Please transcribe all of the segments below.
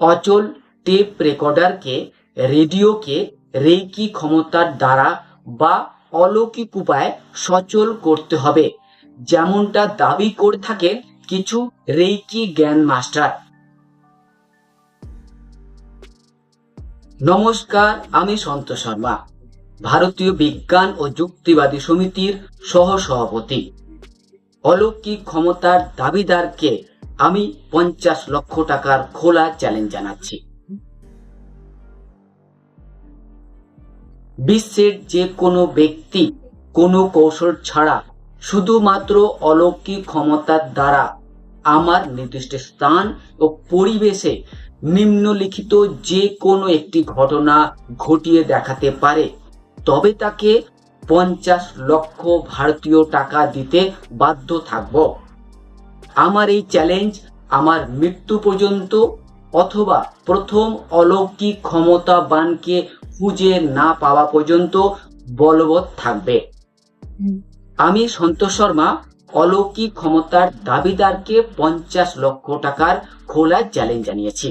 অচল tape রেকর্ডারকে রেডিওকে reiki ক্ষমতার দ্বারা বা অলৌকিক উপায়ে সচল করতে হবে। যেমনটা দাবি করে থাকেন কিছু রেকি জ্ঞান মাস্টার। নমস্কার, আমি সন্তোষ শর্মা, ভারতীয় বিজ্ঞান ও যুক্তিবাদী সমিতির সহ সভাপতি অলৌকিক ক্ষমতার দাবিদারকে আমি পঞ্চাশ লক্ষ টাকার খোলা চ্যালেঞ্জ জানাচ্ছি। বিশ্বের যে কোনো ব্যক্তি কোনো কৌশল ছাড়া শুধুমাত্র অলৌকিক ক্ষমতার দ্বারা আমার নির্দিষ্ট স্থান ও পরিবেশে নিম্নলিখিত যে কোনো একটি ঘটনা ঘটিয়ে দেখাতে পারে, তবে তাকে পঞ্চাশ লক্ষ ভারতীয় টাকা দিতে বাধ্য থাকব। আমার এই চ্যালেঞ্জ আমার মৃত্যু পর্যন্ত অথবা প্রথম অলৌকিক ক্ষমতাবানকে খুঁজে না পাওয়া পর্যন্ত বলবৎ থাকবে। আমি সন্তোষ শর্মা অলৌকিক ক্ষমতার দাবিদারকে পঞ্চাশ লক্ষ টাকার খোলা চ্যালেঞ্জ জানিয়েছি।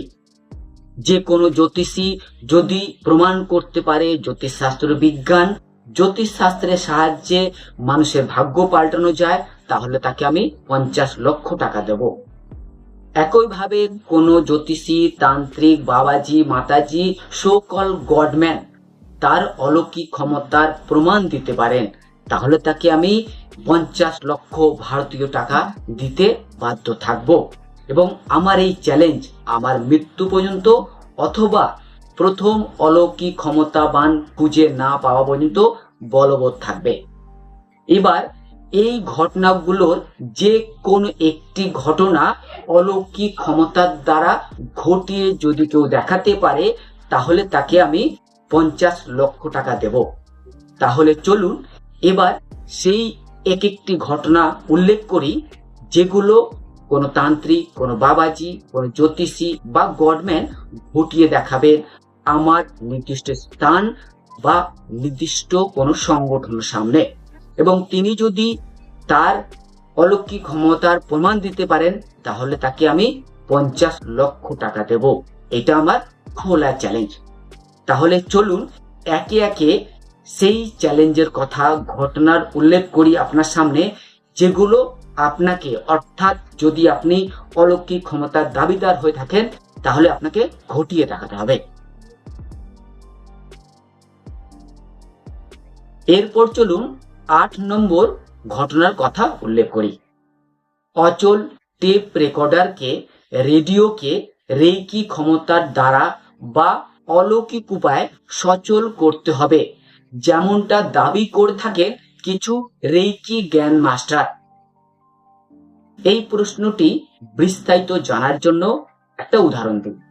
যে কোনো জ্যোতিষী যদি প্রমাণ করতে পারে জ্যোতিষশাস্ত্র বিজ্ঞান জ্যোতিষশাস্ত্রের সাহায্যে মানুষের ভাগ্য পাল্টানো যায় তাহলে তাকে আমি পঞ্চাশ লক্ষ টাকা দেব। একইভাবে কোনো জ্যোতিষী, তান্ত্রিক, বাবাজি, মাতাজি সোকল গডম্যান তার অলৌকিক ক্ষমতার প্রমাণ দিতে পারেন। তাহলে তাকে আমি পঞ্চাশ লক্ষ ভারতীয় টাকা দিতে বাধ্য থাকব। এবং আমার এই চ্যালেঞ্জ আমার মৃত্যু পর্যন্ত অথবা প্রথম অলৌকিক ক্ষমতাবান খুঁজে না পাওয়া পর্যন্ত বলবৎ থাকবে। এবার এই ঘটনাগুলোর যে কোনো একটি ঘটনা অলৌকিক ক্ষমতার দ্বারা ঘটিয়ে যদি কেউ দেখাতে পারে, তাহলে তাকে আমি পঞ্চাশ লক্ষ টাকা দেব। তাহলে চলুন, এবার সেই এক একটি ঘটনা উল্লেখ করি, যেগুলো কোনো তান্ত্রিক, কোনো বাবাজি, কোনো জ্যোতিষী বা গডম্যান ঘটিয়ে দেখাবেন আমার নির্দিষ্ট স্থান বা নির্দিষ্ট কোনো সংগঠনের সামনে। এবং তিনি যদি তার অলৌকিক ক্ষমতার প্রমাণ দিতে পারেন, তাহলে তাকে আমি পঞ্চাশ লক্ষ টাকা দেব। এটা আমার খোলা চ্যালেঞ্জ তাহলে চলুন, একে একে সেই চ্যালেঞ্জের কথা, ঘটনার উল্লেখ করি আপনার সামনে, যেগুলো আপনাকে, অর্থাৎ যদি আপনি অলৌকিক ক্ষমতার দাবিদার হয়ে থাকেন, তাহলে আপনাকে ঘটিয়ে দেখাতে হবে। এরপর চলুন আট নম্বর ঘটনার কথা উল্লেখ করি। অচল টেপ রেকর্ডারকে, রেডিওকে রেকি ক্ষমতার দ্বারা বা অলৌকিক উপায়ে সচল করতে হবে। যেমনটা দাবি করে থাকে কিছু রেকি জ্ঞান মাস্টার। এই প্রশ্নটি বিস্তারিত জানার জন্য একটা উদাহরণ দিন।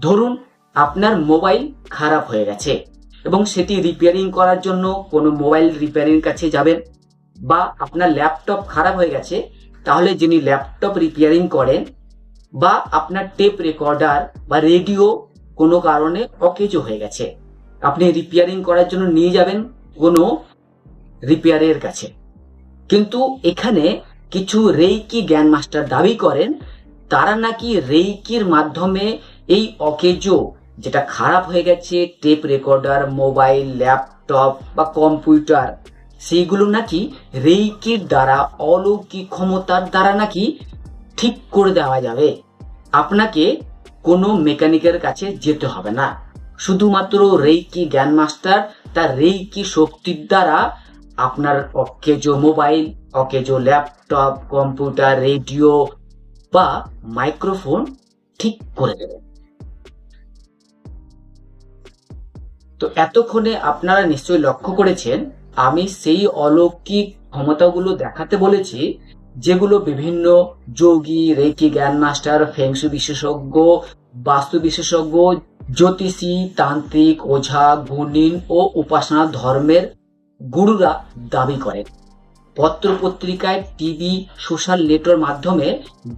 ধরুন, আপনার মোবাইল খারাপ হয়ে গেছে। এবং সেটি রিপেয়ারিং করার জন্য কোনো মোবাইল রিপেয়ারিং কাছে যাবেন বা আপনার ল্যাপটপ খারাপ হয়ে গেছে, তাহলে যিনি ল্যাপটপ রিপেয়ারিং করেন বা আপনার টেপ রেকর্ডার বা রেডিও কোনো কারণে অকেজো হয়ে গেছে, আপনি রিপেয়ারিং করার জন্য নিয়ে যাবেন কোনো রিপেয়ারের কাছে। কিন্তু এখানে কিছু রেইকি জ্ঞান মাস্টার দাবি করেন, তারা নাকি রেইকির মাধ্যমে এই অকেজো যেটা খারাপ হয়ে গেছে টেপ রেকর্ডার মোবাইল ল্যাপটপ বা কম্পিউটার সেইগুলো নাকি রেইকির দ্বারা, অলৌকিক ক্ষমতার দ্বারা নাকি ঠিক করে দেওয়া যাবে। আপনাকে কোনো মেকানিকের কাছে যেতে হবে না। শুধুমাত্র রেইকি জ্ঞান মাস্টার, তার রেইকি শক্তির দ্বারা আপনার অকেজো মোবাইল, অকেজো ল্যাপটপ কম্পিউটার রেডিও বা মাইক্রোফোন ঠিক করে দেবে। তো এতক্ষণে আপনারা নিশ্চয়ই লক্ষ্য করেছেন, আমি সেই অলৌকিক ক্ষমতাগুলো দেখাতে বলেছি, যেগুলো বিভিন্ন যোগী রেকি জ্ঞান মাস্টার ফেংসু বিশেষজ্ঞ, বাস্তু বিশেষজ্ঞ, জ্যোতিষী, তান্ত্রিক, ওঝা গুণিন ও উপাসনা ধর্মের গুরুরা দাবি করেন। পত্র পত্রিকায় টিভি, সোশ্যাল নেটওয়ার্ক মাধ্যমে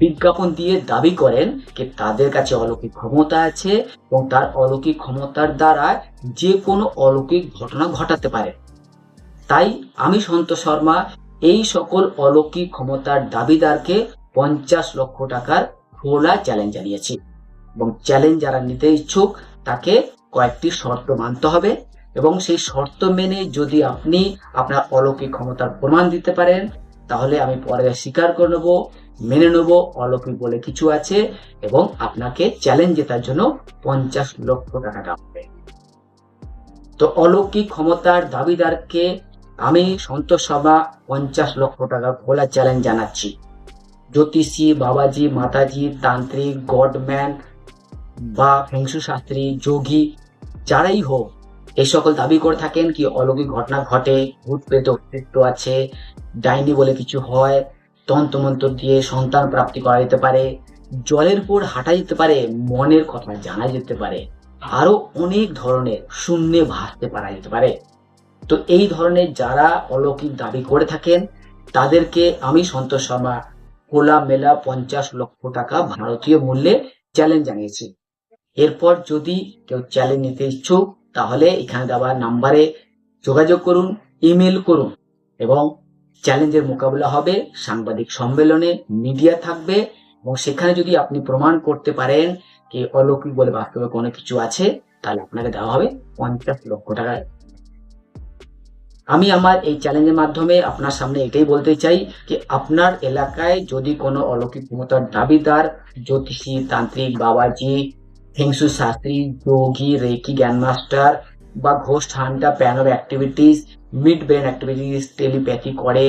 বিজ্ঞাপন দিয়ে দাবি করেন যে তাদের কাছে অলৌকিক ক্ষমতা আছে এবং তার অলৌকিক ক্ষমতার দ্বারা যে কোনো অলৌকিক ঘটনা ঘটাতে পারে। তাই আমি সন্তোষ শর্মা, এই সকল অলৌকিক ক্ষমতার দাবিদারকে পঞ্চাশ লক্ষ টাকার খোলা চ্যালেঞ্জ জানিয়েছি এবং চ্যালেঞ্জ যারা নিতে ইচ্ছুক, তাকে কয়েকটি শর্ত মানতে হবে। এবং সেই শর্ত মেনে যদি আপনি আপনার অলৌকিক ক্ষমতার প্রমাণ দিতে পারেন, তাহলে আমি পরে স্বীকার করে নেব, মেনে নেব অলৌকিক বলে কিছু আছে এবং আপনাকে চ্যালেঞ্জ জেতার জন্য পঞ্চাশ লক্ষ টাকা হবে। তো অলৌকিক ক্ষমতার দাবিদারকে আমি সন্তোষ সভা পঞ্চাশ লক্ষ টাকা খোলা চ্যালেঞ্জ জানাচ্ছি। জ্যোতিষী, বাবাজি, মাতাজি, তান্ত্রিক, গডম্যান বা ফেংসু শাস্ত্রী, যোগী, যারাই হোক এই সকল দাবি করে থাকেন কি অলৌকিক ঘটনা ঘটে, ভূত প্রেত অস্তিত্ব আছে, ডাইনি বলে কিছু হয় তন্ত্রমন্ত্র দিয়ে সন্তান প্রাপ্তি করা যেতে পারে, জলের উপর হাঁটা যেতে পারে, মনের কথা জানা যেতে পারে, আরও অনেক ধরনের শূন্যে ভাসতে পারা যেতে পারে। তো এই ধরনের যারা অলৌকিক দাবি করে থাকেন, তাদেরকে আমি সন্তোষ শর্মা, খোলা মেলা পঞ্চাশ লক্ষ টাকা ভারতীয় মূল্যে চ্যালেঞ্জ জানিয়েছি। এরপর যদি কেউ চ্যালেঞ্জ নিতে ইচ্ছুক তাহলে এখানে দেওয়া নাম্বারে যোগাযোগ করুন ইমেল করুন এবং চ্যালেঞ্জের মোকাবিলা হবে, সাংবাদিক সম্মেলনে মিডিয়া থাকবে এবং সেখানে যদি আপনি প্রমাণ করতে পারেন কি অলৌকিক বলে বাস্তবে কোনো কিছু আছে, তাহলে আপনাকে দেওয়া হবে পঞ্চাশ লক্ষ টাকা আমি আমার এই চ্যালেঞ্জের মাধ্যমে আপনার সামনে এটাই বলতে চাই যে আপনার এলাকায় যদি কোনো অলৌকিক ক্ষমতার দাবিদার, জ্যোতিষী, তান্ত্রিক, বাবাজি হিংসু শাস্ত্রী, যোগী রেকি জ্ঞানমাস্টার বা ঘোষ হান্টা panel activities mid brain activities telepathy করে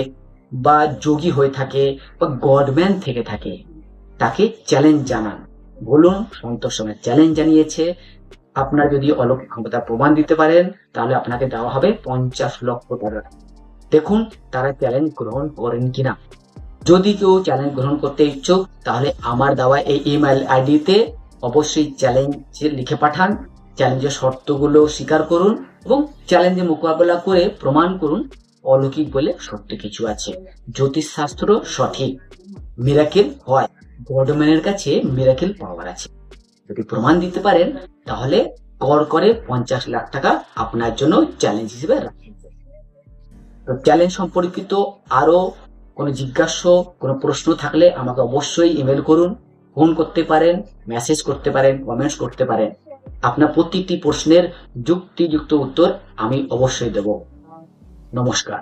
বা যোগী হয়ে থাকে বা গডম্যান থেকে থাকে, তাকে চ্যালেঞ্জ জানান। বলুন, সন্তোষ সময় চ্যালেঞ্জ জানিয়েছে। আপনার যদি অলৌকিক ক্ষমতা প্রমাণ দিতে পারেন, তাহলে আপনাকে দেওয়া হবে পঞ্চাশ লক্ষ টাকা দেখুন, তারা চ্যালেঞ্জ গ্রহণ করেন কিনা। যদি কেউ চ্যালেঞ্জ গ্রহণ করতে ইচ্ছুক, তাহলে আমার দেওয়া এই ইমেল আইডিতে অবশ্যই চ্যালেঞ্জ লিখে পাঠান চ্যালেঞ্জের শর্তগুলো স্বীকার করুন এবং চ্যালেঞ্জে মোকাবেলা করে প্রমাণ করুন অলৌকিক বলে সত্য কিছু আছে। জ্যোতিষ শাস্ত্র সঠিক। মিরাকেল হয়। গডম্যানের কাছে মিরাকেল পাওয়ার আছে। যদি প্রমাণ দিতে পারেন, তাহলে কর করে পঞ্চাশ লাখ টাকা আপনার জন্য চ্যালেঞ্জ হিসেবে তো চ্যালেঞ্জ সম্পর্কিত আরও কোনো জিজ্ঞাস্য কোনো প্রশ্ন থাকলে আমাকে অবশ্যই ইমেল করুন। ফোন করতে পারেন, মেসেজ করতে পারেন কমেন্টস করতে পারেন। আপনার প্রতিটি প্রশ্নের যুক্তিযুক্ত উত্তর আমি অবশ্যই দেব। নমস্কার।